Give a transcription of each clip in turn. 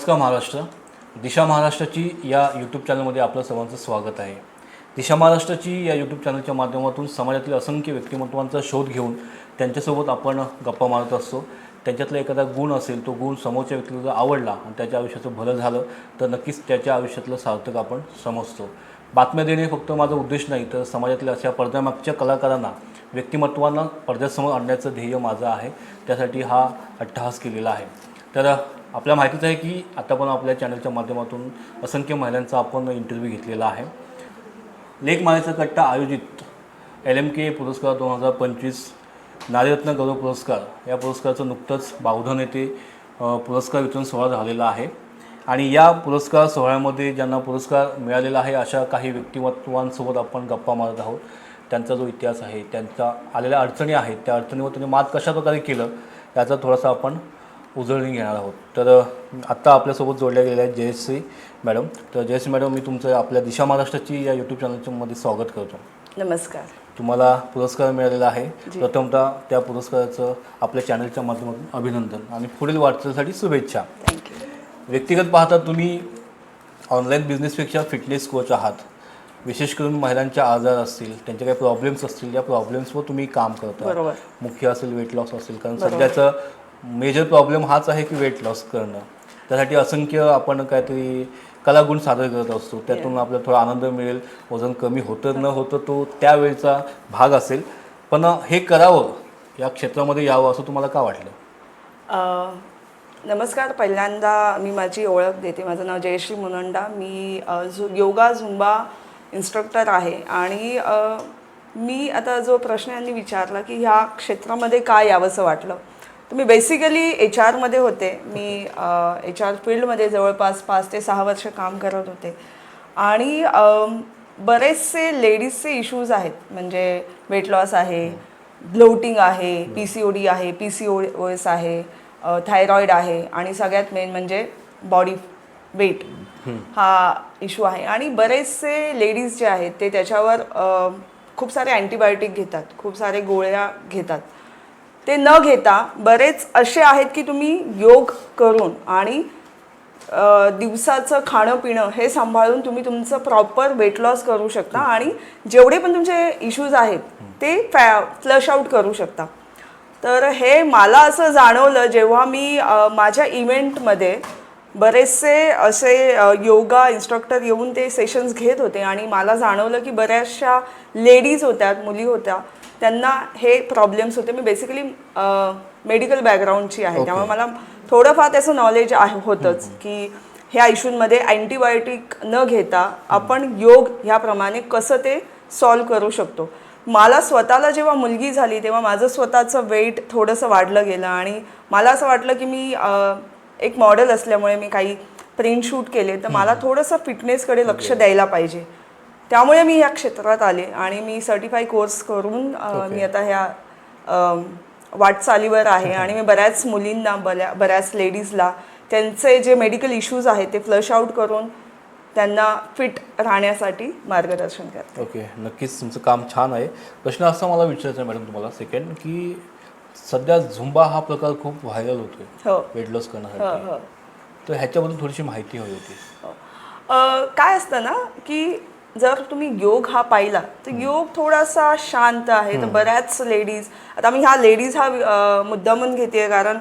नमस्कार महाराष्ट्र. दिशा महाराष्ट्राची या यूट्यूब चॅनलमध्ये आपलं सर्वांचं स्वागत आहे. दिशा महाराष्ट्राची या यूट्यूब चॅनलच्या माध्यमातून समाजातील असंख्य व्यक्तिमत्वांचा शोध घेऊन त्यांच्यासोबत आपण गप्पा मारत असतो. त्यांच्यातला एखादा गुण असेल तो गुण समोरच्या व्यक्तीला जर आवडला आणि त्याच्या आयुष्याचं भलं झालं तर नक्कीच त्याच्या आयुष्यातलं सार्थक आपण समजतो. बातम्या देणे फक्त माझा उद्देश नाही तर समाजातल्या अशा पडद्यामागच्या कलाकारांना व्यक्तिमत्वांना पडद्यासमोर आणण्याचं ध्येय माझं आहे. त्यासाठी हा अट्टहास केलेला आहे. तर आपल्या माहितीच आहे की आता पण आपल्या चॅनलच्या माध्यमातून असंख्य महिलांचा आपण इंटरव्ह्यू घेतलेला आहे. लेख माळेचा कट्टा आयोजित एल एम के पुरस्कार दोन हजार पंचवीस नारीरत्न गौरव पुरस्कार या पुरस्काराचं नुकतंच बावधन येथे पुरस्कार वितरण सोहळा झालेला आहे. आणि या पुरस्कार सोहळ्यामध्ये ज्यांना पुरस्कार मिळालेला आहे अशा काही व्यक्तिमत्वांसोबत आपण गप्पा मारत आहोत. त्यांचा जो इतिहास आहे त्यांच्या आलेल्या अडचणी आहेत त्या अडचणीवर त्यांनी मात कशाप्रकारे केलं याचा थोडासा आपण उजळणी घेणार आहोत. तर आत्ता आपल्यासोबत जोडल्या गेलेल्या आहेत जयश्री मॅडम. तर जयश्री मॅडम मी तुमचं आपल्या दिशा महाराष्ट्राची या यूट्यूब चॅनलच्या मध्ये स्वागत करतो. नमस्कार. तुम्हाला पुरस्कार मिळालेला आहे. प्रथमतः त्या पुरस्काराचं आपल्या चॅनलच्या माध्यमातून अभिनंदन आणि पुढील वाटचालीसाठी शुभेच्छा. व्यक्तिगत पाहता तुम्ही ऑनलाईन बिझनेसपेक्षा फिटनेस कोच आहात. विशेष करून महिलांच्या आजार असतील त्यांचे काही प्रॉब्लेम्स असतील या प्रॉब्लेम्सवर तुम्ही काम करता. मुख्य असेल वेट लॉस असेल कारण सध्याचं मेजर प्रॉब्लेम हाच आहे की वेट लॉस करणं. त्यासाठी असंख्य आपण काहीतरी कलागुण सादर करत असतो. त्यातून आपल्याला थोडा आनंद मिळेल वजन कमी होतं न होतं तो त्यावेळचा भाग असेल. पण हे करावं या क्षेत्रामध्ये यावं असं तुम्हाला का वाटलं? अ, नमस्कार पहिल्यांदा मी माझी ओळख देते. माझं नाव जयश्री मुनंडा. मी अ, झु योगा झुंबा इन्स्ट्रक्टर आहे. आणि अ, मी आता जो प्रश्न यांनी विचारला की ह्या क्षेत्रामध्ये काय यावंसं वाटलं तर मी बेसिकली एच आरमध्ये होते. मी एच आर फील्डमध्ये जवळपास पाच ते सहा वर्ष काम करत होते. आणि बरेचसे लेडीजचे इश्यूज आहेत. म्हणजे वेट लॉस आहे ब्लोटिंग आहे पी सी ओ डी आहे P C O O S आहे थायरॉईड आहे. आणि सगळ्यात मेन म्हणजे बॉडी वेट हा इश्यू आहे. आणि बरेचसे लेडीज जे आहेत ते त्याच्यावर खूप सारे अँटीबायोटिक घेतात. खूप सारे गोळ्या घेतात. ते न घेता बरेच असे आहेत की तुम्ही योग करून आणि दिवसाचं खाणं पिणं हे सांभाळून तुम्ही तुमचं प्रॉपर वेट लॉस करू शकता आणि जेवढे पण तुमचे इश्यूज आहेत ते फॅ फ्लश आउट करू शकता. तर हे मला असं जाणवलं जेव्हा मी माझ्या इव्हेंटमध्ये बरेचसे असे योगा इन्स्ट्रक्टर येऊन ते सेशन्स घेत होते आणि मला जाणवलं की बऱ्याचशा लेडीज होत्या मुली होत्या त्यांना हे प्रॉब्लेम्स होते. मी बेसिकली मेडिकल बॅकग्राऊंडची आहे. त्यामुळे मला थोडंफार त्याचं नॉलेज आहे होतंच. की ह्या इश्यूंमध्ये अँटीबायोटिक न घेता आपण योग ह्याप्रमाणे कसं ते सॉल्व करू शकतो. मला स्वतःला जेव्हा मुलगी झाली तेव्हा माझं स्वतःचं वेट थोडंसं वाढलं गेलं आणि मला असं वाटलं की मी एक मॉडेल असल्यामुळे मी काही प्रिंट शूट केले तर मला थोडंसं फिटनेसकडे लक्ष द्यायला पाहिजे. त्यामुळे मी या क्षेत्रात आले आणि मी सर्टिफाय कोर्स करून मी आता ह्या वाटचालीवर आहे आणि मी बऱ्याच मुलींना बऱ्या बऱ्याच लेडीजला त्यांचे जे मेडिकल इश्यूज आहेत ते फ्लश आउट करून त्यांना फिट राहण्यासाठी मार्गदर्शन करते. ओके नक्कीच तुमचं काम छान आहे. प्रश्न असा मला विचारायचा आहे मॅडम तुम्हाला सेकंड की सध्या झुंबा हा प्रकार खूप व्हायरल होतोय हो. वेट लॉस हो करण्यासाठी. हो तर ह्याच्याबद्दल थोडीशी माहिती हवी होती. अ, काय असतं ना की जर तुम्ही योग हा पाहिला तर योग थोडासा शांत आहे. तर बऱ्याच लेडीज आता मी ह्या लेडीज हा अ, मुद्दामून घेते कारण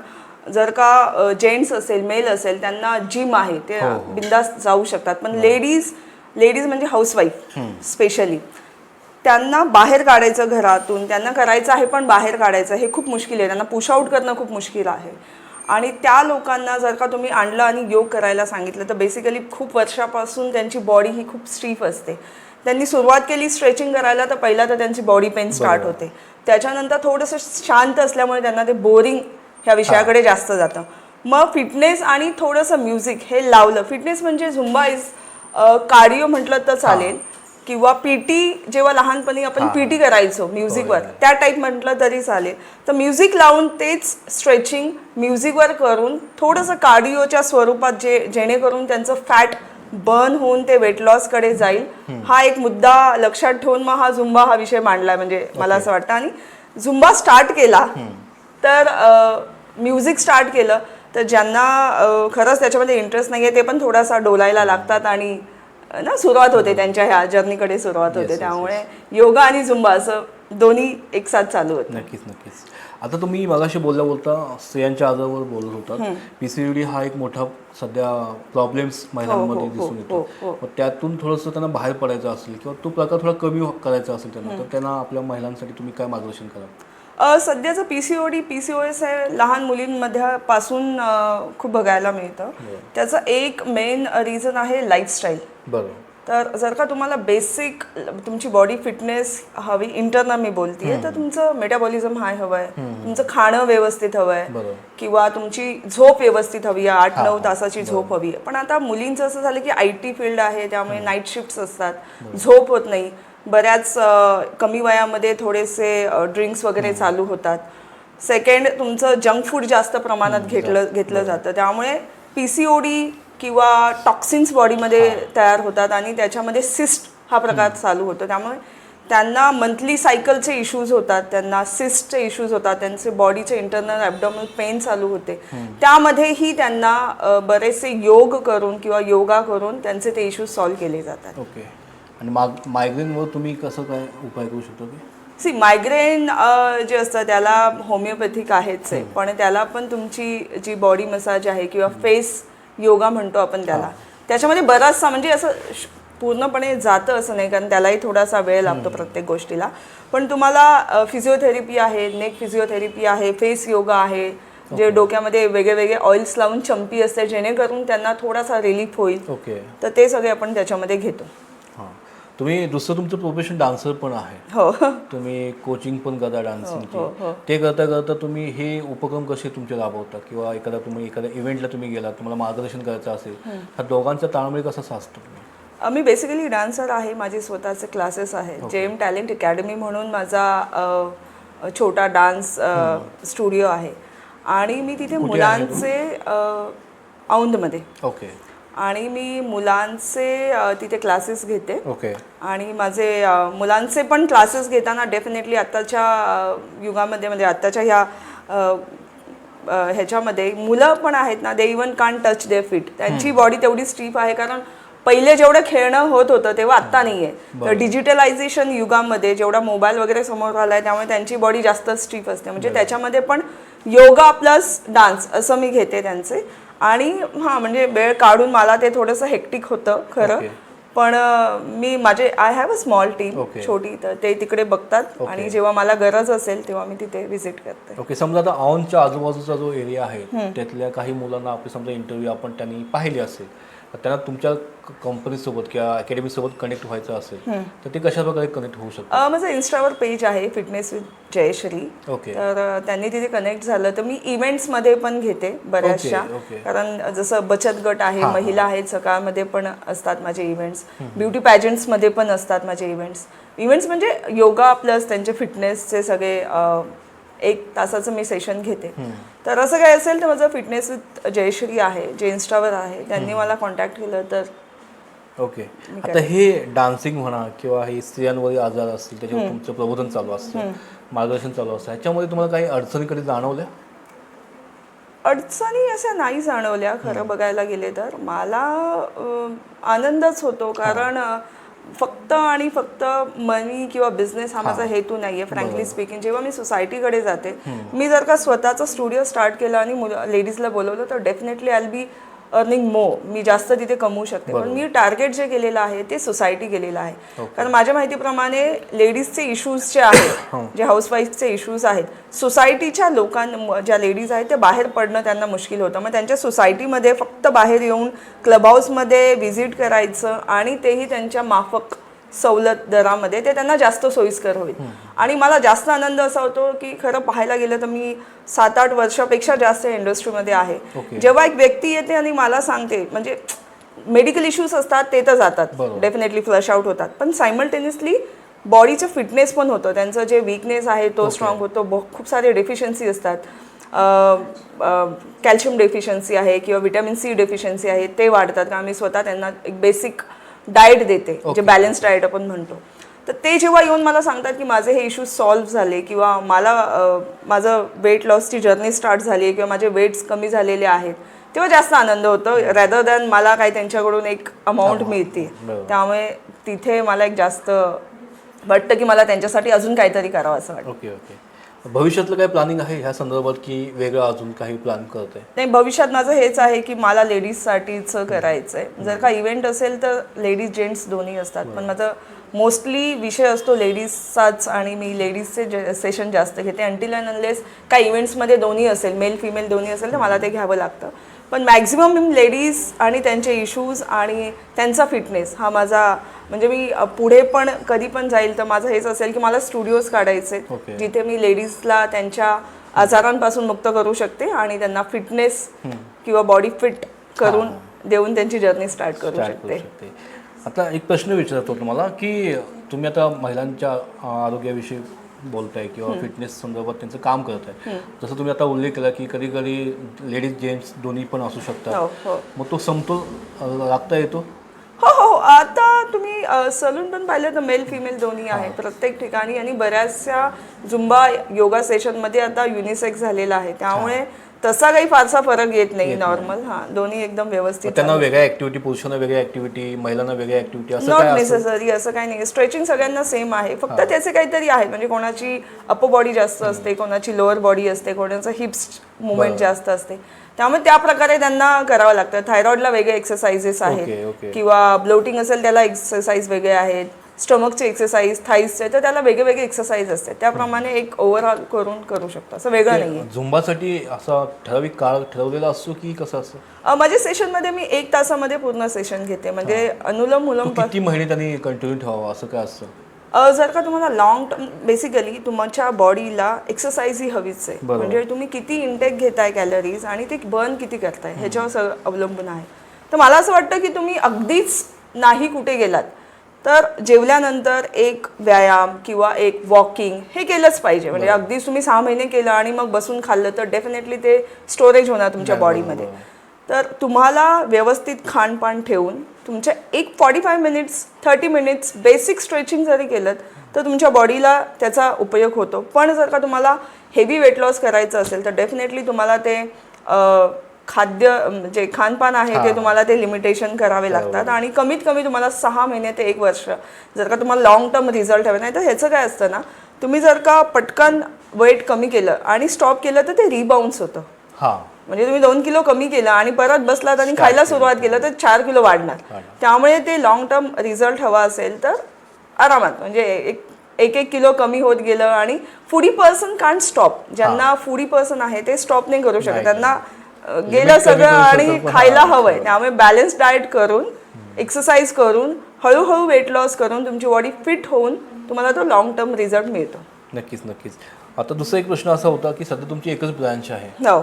जर का जेंट्स असेल मेल असेल त्यांना जिम आहे ते बिंदास जाऊ शकतात. पण लेडीज लेडीज म्हणजे हाऊसवाईफ स्पेशली त्यांना बाहेर काढायचं घरातून त्यांना करायचं आहे पण बाहेर काढायचं हे खूप मुश्किल आहे. त्यांना पुश आउट करणं खूप मुश्किल आहे. आणि त्या लोकांना जर का तुम्ही आणलं आणि योग करायला सांगितलं तर बेसिकली खूप वर्षापासून त्यांची बॉडी ही खूप स्टीफ असते. त्यांनी सुरुवात केली स्ट्रेचिंग करायला तर पहिला तर त्यांची बॉडी पेन स्टार्ट होते. त्याच्यानंतर थोडंसं शांत असल्यामुळे त्यांना ते बोरिंग ह्या विषयाकडे जास्त जातं. मग फिटनेस आणि थोडंसं म्युझिक हे लावलं. फिटनेस म्हणजे झुंबा इज कार्डिओ म्हटलं तर चालेल. किंवा पीटी जेव्हा लहानपणी आपण पीटी करायचो म्युझिकवर त्या टाईप म्हटलं तरी चालेल. तर म्युझिक लावून तेच स्ट्रेचिंग म्युझिकवर करून थोडंसं कार्डिओच्या स्वरूपात जे जेणेकरून त्यांचं फॅट बर्न होऊन ते वेट लॉसकडे जाईल. हा एक मुद्दा लक्षात ठेवून मग हा झुंबा हा विषय मांडलाय म्हणजे मला असं वाटतं. आणि झुंबा स्टार्ट केला तर म्युझिक स्टार्ट केलं तर ज्यांना खरंच त्याच्यामध्ये इंटरेस्ट नाही आहे ते पण थोडासा डोलायला लागतात आणि ना सुरुवात होते त्यांच्या ह्या जर्नीकडे सुरुवात होते. त्यामुळे योगा आणि झुंबा असं दोन्ही एक साथ चालू होतं. नक्कीच नक्कीच. आता तुम्ही मगाशी बोलल्या बोलता स्त्रियांच्या आजारावर बोलत होतात. पीसीयूडी हा एक मोठा सध्या प्रॉब्लेम्स महिलांमध्ये हो, दिसून येतो. मग त्यातून थोडंसं त्यांना बाहेर पडायचं असेल किंवा तो प्रकार थोडा कमी हो- करायचा असेल त्यांना तर त्यांना आपल्या महिलांसाठी तुम्ही काय मार्गदर्शन कराल? अ, सध्याचं P C O D P C O S हे लहान मुलींमध्ये पासून खूप बघायला मिळतं. त्याचं एक मेन रिझन आहे लाईफस्टाईल तर जर का तुम्हाला बेसिक तुमची बॉडी फिटनेस हवी इंटरनल मी बोलतीये तर तुमचं मेटाबॉलिझम हाय हवं आहे तुमचं खाणं व्यवस्थित हवं आहे किंवा तुमची झोप व्यवस्थित हवी आहे आठ नऊ तासाची झोप हवी. आहे पण आता मुलींचं असं झालं की आय टी फील्ड आहे त्यामुळे नाईट शिफ्ट्स असतात. झोप होत नाही. बऱ्याच कमी वयामध्ये थोडेसे ड्रिंक्स वगैरे चालू होतात. सेकंड तुमचं जंक फूड जास्त प्रमाणात घेतलं घेतलं जातं. त्यामुळे पी सी ओ डी किंवा टॉक्सिन्स बॉडीमध्ये तयार होतात आणि त्याच्यामध्ये सिस्ट हा प्रकार चालू होतो. त्यामुळे त्यांना मंथली सायकलचे इश्यूज होतात त्यांना सिस्टचे इश्यूज होतात त्यांचे बॉडीचे इंटरनल ॲबडॉमिनल पेन चालू होते. त्यामध्येही त्यांना बरेचसे योग करून किंवा योगा करून त्यांचे ते इश्यूज सॉल्व्ह केले जातात. ओके आणि माग मायग्रेनवर तुम्ही कसं काय उपाय करू शकतो की सी मायग्रेन जे असतं त्याला होमिओपॅथिक आहेच आहे. पण त्याला पण तुमची जी बॉडी मसाज आहे किंवा फेस योगा म्हणतो आपण त्याला त्याच्यामध्ये बराचसा म्हणजे असं पूर्णपणे जातं असं नाही कारण त्यालाही थोडासा वेळ लागतो प्रत्येक गोष्टीला. पण तुम्हाला फिजिओथेरपी आहे नेक फिजिओथेरपी आहे फेस योगा आहे जे डोक्यामध्ये वेगळे वेगळे ऑइल्स लावून चंपी असते जेणेकरून त्यांना थोडासा रिलीफ होईल. ओके तर ते सगळे आपण त्याच्यामध्ये घेतो. तुम्ही दुसरं तुमचं प्रोफेशन डान्सर पण आहे. हो. तुम्ही कोचिंग पण करता डान्सिंगची ते करता करता तुम्ही हे उपक्रम कसे तुमचे राबवता किंवा एखादा तुम्ही एखाद्या इव्हेंटला तुम्ही गेला तुम्हाला मार्गदर्शन करायचं असेल हा दोघांचा ताळमेळ कसा तुम्ही अ, मी बेसिकली डान्सर आहे. माझे स्वतःचे क्लासेस आहेत. जे एम टॅलेंट अकॅडमी म्हणून माझा अ, छोटा डान्स स्टुडिओ आहे. आणि मी तिथे मुलांचे अ, औंधमध्ये. ओके आणि मी मुलांचे तिथे क्लासेस घेते. ओके आणि माझे मुलांचे पण क्लासेस घेताना डेफिनेटली आत्ताच्या युगामध्ये म्हणजे आत्ताच्या ह्या ह्याच्यामध्ये मुलं पण आहेत ना they even can't touch their feet त्यांची बॉडी तेवढी स्टीफ आहे कारण पहिले जेवढं खेळणं होत होतं तेव्हा आत्ता नाही आहे तर डिजिटलायझेशन युगामध्ये जेवढा मोबाईल वगैरे समोर आलाय त्यामुळे त्यांची बॉडी जास्त स्टीफ असते. म्हणजे त्याच्यामध्ये पण योगा प्लस डान्स असं मी घेते त्यांचे. आणि हां म्हणजे वेळ काढून मला ते थोडंसं हेक्टिक होतं खरं. पण मी माझे I have a small team. छोटी तर ते तिकडे बघतात आणि जेव्हा मला गरज असेल तेव्हा मी तिथे व्हिजिट करते ओके समजा आता औंधच्या आजूबाजूचा जो एरिया आहे त्यातल्या काही मुलांना आपली समजा इंटरव्ह्यू आपण त्यांनी पाहिली असेल त्यांना तुमच्या कंपनीसोबत किंवा अकॅडमी सोबत कनेक्ट व्हायचं असेल तर ते कशा प्रकारे कनेक्ट होऊ शकतात? अ, माझं इन्स्टावर पेज आहे फिटनेस विथ जयश्री ओके तर त्यांनी तिथे कनेक्ट झालं तर मी इव्हेंट्समध्ये पण घेते बऱ्याचशा. कारण जसं बचत गट आहे महिला आहेत सकाळमध्ये पण असतात माझे इव्हेंट्स ब्युटी पॅजंट्समध्ये पण असतात माझे इव्हेंट्स इव्हेंट्स म्हणजे योगा प्लस त्यांचे फिटनेसचे सगळे एक तासाचं मी सेशन घेते. तर असं काय असेल तर माझं फिटनेस विथ जयश्री आहे जे इन्स्टावर आहे. त्यांनी मला कॉन्टॅक्ट केलं तर ओके आता हे डान्सिंग म्हणा किंवा हे स्त्रियांवरील आजार असतील त्याच्यावर तुमचं प्रबोधन चालू असतं मार्गदर्शन चालू असतं ह्याच्यामध्ये तुम्हाला काही अडचणी कधी जाणवल्या? अडचणी अशा नाही जाणवल्या खरं बघायला गेले तर. मला आनंदच होतो कारण फक्त आणि फक्त मनी किंवा बिझनेस हा माझा हेतू नाहीये फ्रँकली स्पीकिंग जेव्हा मी सोसायटीकडे जाते मी जर का स्वतःचा स्टुडिओ स्टार्ट केला आणि लेडीजला बोलवलं तर डेफिनेटली आय बी अर्निंग मो मी जास्त तिथे कमवू शकते. पण मी टार्गेट जे केलेलं आहे ते सोसायटी केलेलं आहे. कारण माझ्या माहितीप्रमाणे लेडीजचे इश्यूज जे आहेत जे हाऊसवाईफचे इश्यूज आहेत सोसायटीच्या लोकां ज्या लेडीज आहेत ते बाहेर पडणं त्यांना मुश्किल होतं. मग त्यांच्या सोसायटीमध्ये फक्त बाहेर येऊन क्लब हाऊसमध्ये व्हिजिट करायचं आणि तेही त्यांच्या माफक सवलत दरामध्ये ते त्यांना जास्त सोयीस्कर होईल. आणि मला जास्त आनंद असा होतो की खरं पाहायला गेलं तर मी सात आठ वर्षापेक्षा जास्त इंडस्ट्रीमध्ये आहे. जेव्हा एक व्यक्ती येते आणि मला सांगते म्हणजे मेडिकल इश्यूज असतात ते तर जातात. डेफिनेटली फ्लश आउट होतात. पण सायमल्टेनियसली बॉडीचं फिटनेस पण होतं. त्यांचं जे विकनेस आहे तो स्ट्रॉंग होतो. खूप सारे डेफिशियन्सी असतात. कॅल्शियम डेफिशियन्सी आहे किंवा विटॅमिन सी डेफिशियन्सी आहे ते वाढतात. कारण मी स्वतः त्यांना एक बेसिक डाएट देते जे बॅलन्स डाएट आपण म्हणतो. तर ते जेव्हा येऊन मला सांगतात की माझे हे इश्यूज सॉल्व्ह झाले किंवा मला माझं वेट लॉसची जर्नी स्टार्ट झाली आहे किंवा माझे वेट्स कमी झालेले आहेत तेव्हा जास्त आनंद होतो. रॅदर दॅन मला काही त्यांच्याकडून एक अमाऊंट मिळते. त्यामुळे तिथे मला एक जास्त वाटतं की मला त्यांच्यासाठी अजून काहीतरी करावं असं वाटतं. Okay okay. भविष्यातलं काही प्लॅनिंग आहे ह्या संदर्भात की वेगळं अजून काही प्लॅन करत नाही भविष्यात माझं हेच आहे की मला लेडीजसाठीच करायचं आहे जर का इव्हेंट असेल तर लेडीज जेंट्स दोन्ही असतात. पण माझं मोस्टली विषय असतो लेडीजचाच आणि मी लेडीजचे सेशन जास्त घेते. अंटिल अँड अनलेस काही इव्हेंट्समध्ये दोन्ही असेल मेल फिमेल दोन्ही असेल तर मला ते घ्यावं लागतं. पण मॅक्झिमम लेडीज आणि त्यांचे इश्यूज आणि त्यांचा फिटनेस हा माझा म्हणजे मी पुढे पण कधी पण जाईल तर माझं हेच असेल की मला स्टुडिओज काढायचे Okay. जिथे मी लेडीजला त्यांच्या आजारांपासून मुक्त करू शकते आणि त्यांना फिटनेस किंवा बॉडी फिट करून देऊन त्यांची जर्नी स्टार्ट करू शकते. आता एक प्रश्न विचारतो तुम्हाला की तुम्ही आता महिलांच्या आरोग्याविषयी बोलताय किंवा फिटनेस संदर्भात त्यांचं काम करत आहे. जसं तुम्ही आता उल्लेख केला की कधी कधी लेडीज जेंट्स दोन्ही पण असू शकतात. हो हो. मग तो समतोल राखता येतो? हो हो आता तुम्ही सलून पण पाहिलं तर मेल फिमेल दोन्ही आहे प्रत्येक ठिकाणी. आणि बऱ्याचशा झुंबा योगा सेशनमध्ये आता युनिसेक्स झालेला आहे. त्यामुळे तसा काही फारसा फरक येत नाही नॉर्मल हा दोन्ही एकदम व्यवस्थित त्यांना वेगळ्या ऍक्टिव्हिटी पुरुषांना वेगळ्या ऍक्टिव्हिटी महिलांना वेगळ्या ऍक्टिव्हिटी असं नॉट नेसेसरी असं? काही नाही स्ट्रेचिंग सगळ्यांना सेम आहे. फक्त त्याचे काहीतरी आहेत म्हणजे कोणाची अपर बॉडी जास्त असते कोणाची लोअर बॉडी असते कोणाचं हिप्स मुवमेंट जास्त असते. त्यामुळे त्या प्रकारे त्यांना करावं लागतं. थायरॉइडला वेगळे एक्सरसाइजेस आहेत. किंवा ब्लोटिंग असेल त्याला एक्सरसाइज वेगळे आहेत. स्टमकचे एक्सरसाइज थाईसचे तर त्याला वेगळे वेगळे एक्सरसाइज असतात. त्याप्रमाणे एक ओव्हरऑल करून करू शकतो. असं वेगळं नाही झुंबासाठी असा ठराविक काळ ठरवलेला असतो की कसं असतं? आहे माझ्या सेशनमध्ये मी एक तासामध्ये पूर्ण सेशन घेते. म्हणजे अनुलम मुलम किती महिने त्यांनी कंटिन्यू ठेवावा? असं काय असतं? जर का तुम्हाला लॉंग टर्म बेसिकली तुमच्या बॉडीला एक्सरसाइज ही हवीच आहे. म्हणजे तुम्ही किती इंटेक घेताय कॅलरीज आणि ते बर्न किती करताय ह्याच्यावर अवलंबून आहे. तर मला असं वाटतं की तुम्ही अगदीच नाही कुठे गेलात. तर जेवल्यानंतर एक व्यायाम किंवा एक वॉकिंग हे केलंच पाहिजे. म्हणजे अगदीच तुम्ही सहा महिने केलं आणि मग बसून खाल्लं तर डेफिनेटली ते स्टोरेज होणार तुमच्या बॉडीमध्ये तर तुम्हाला व्यवस्थित खाणपान ठेवून तुमच्या एक forty five minutes thirty minutes basic stretching जरी केलं तर तुमच्या बॉडीला त्याचा उपयोग होतो. पण जर का तुम्हाला हेवी वेट लॉस करायचं असेल तर डेफिनेटली तुम्हाला ते खाद्य जे खानपान आहे ते तुम्हाला ते लिमिटेशन करावे लागतात. आणि कमीत कमी तुम्हाला सहा महिने ते एक वर्ष जर का तुम्हाला लॉंग टर्म रिझल्ट हवे नाही तर ह्याचं काय असतं ना तुम्ही जर का पटकन वेट कमी केलं आणि स्टॉप केलं तर ते रिबाउन्स होतं. हां. म्हणजे तुम्ही दोन किलो कमी केलं आणि परत बसलात आणि खायला सुरुवात केलं तर चार किलो वाढणार. त्यामुळे ते लॉंग टर्म रिझल्ट हवा असेल तर आरामात म्हणजे एक एक एक किलो कमी होत गेलं आणि फुडी पर्सन कांट स्टॉप ज्यांना फुडी पर्सन आहे ते स्टॉप नाही करू शकत. त्यांना गेलं कमी सगळं आणि खायला हवंय. त्यामुळे बॅलन्स डाएट करून एक्सरसाइज करून हळूहळू वेट लॉस करून तुमची बॉडी फिट होऊन तुम्हाला तो लॉंग टर्म रिझल्ट मिळतो. नक्कीच नक्कीच. आता दुसरा एक प्रश्न असा होता की सध्या तुमची एकच ब्रांच आहे. हो.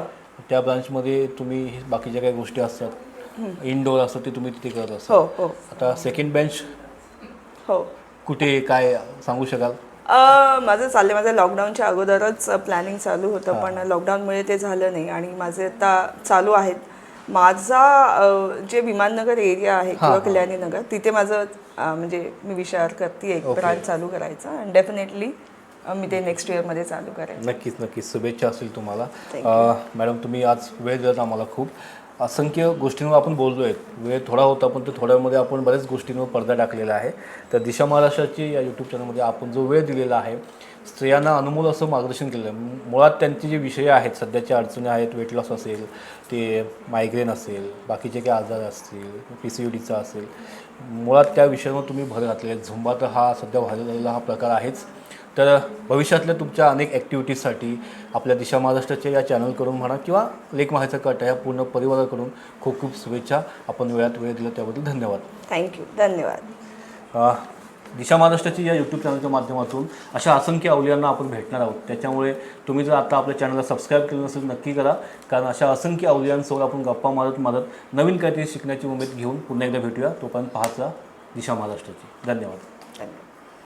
त्या ब्रांचमध्ये तुम्ही हे बाकीच्या काही गोष्टी असतात इनडोअर असतात ते तुम्ही तिथे करत असता हो हो. आता सेकंड बेंच हो. कुठे काय सांगू शकाल? माझं चाललंय माझं लॉकडाऊनच्या अगोदरच प्लॅनिंग चालू होतं पण लॉकडाऊनमुळे ते झालं नाही आणि माझे आता चालू आहेत. माझा जे विमाननगर एरिया आहे किंवा कल्याणी नगर तिथे माझं म्हणजे मी विचार करते एक ब्रांच चालू करायचा आणि डेफिनेटली मी ते नेक्स्ट इयरमध्ये चालू करेन नक्कीच नक्कीच. शुभेच्छा असतील तुम्हाला. मॅडम तुम्ही आज वेळ दिलात आम्हाला खूप. असंख्य गोष्टींवर आपण बोललो आहे वेळ थोडा होता पण तो थोड्यामध्ये आपण बऱ्याच गोष्टींवर पडदा टाकलेला आहे. तर दिशा महाराष्ट्राची या यूट्यूब चॅनलमध्ये आपण जो वेळ दिलेला आहे स्त्रियांना अनमोल असं मार्गदर्शन केलं आहे. मुळात त्यांचे जे विषय आहेत सध्याच्या अडचणी आहेत वेट लॉस असेल ते मायग्रेन असेल बाकीचे काही आजार असतील पी सी यू डीचा असेल मुळात त्या विषयांवर तुम्ही भर घातलेला आहे. झुंबा तर हा सध्या व्हायला झालेला हा प्रकार आहेच. तर भविष्यातल्या तुमच्या अनेक ॲक्टिव्हिटीजसाठी आपल्या दिशा महाराष्ट्राच्या या चॅनलकडून म्हणा किंवा लेख महाराष्ट्र कट या पूर्ण परिवाराकडून खूप खूप शुभेच्छा. आपण वेळात वेळ दिला त्याबद्दल धन्यवाद. थँक्यू धन्यवाद. दिशा महाराष्ट्राची या यूट्यूब चॅनलच्या माध्यमातून अशा असंख्य अवलियांना आपण भेटणार आहोत. त्याच्यामुळे तुम्ही जर आता आपल्या चॅनलला सबस्क्राईब केलं नसेल नक्की करा. कारण अशा असंख्य अवलियांसोबत आपण गप्पा मारत मारत नवीन काहीतरी शिकण्याची उमेद घेऊन पुन्हा एकदा भेटूया. तोपर्यंत पाहत दिशा महाराष्ट्राची. धन्यवाद.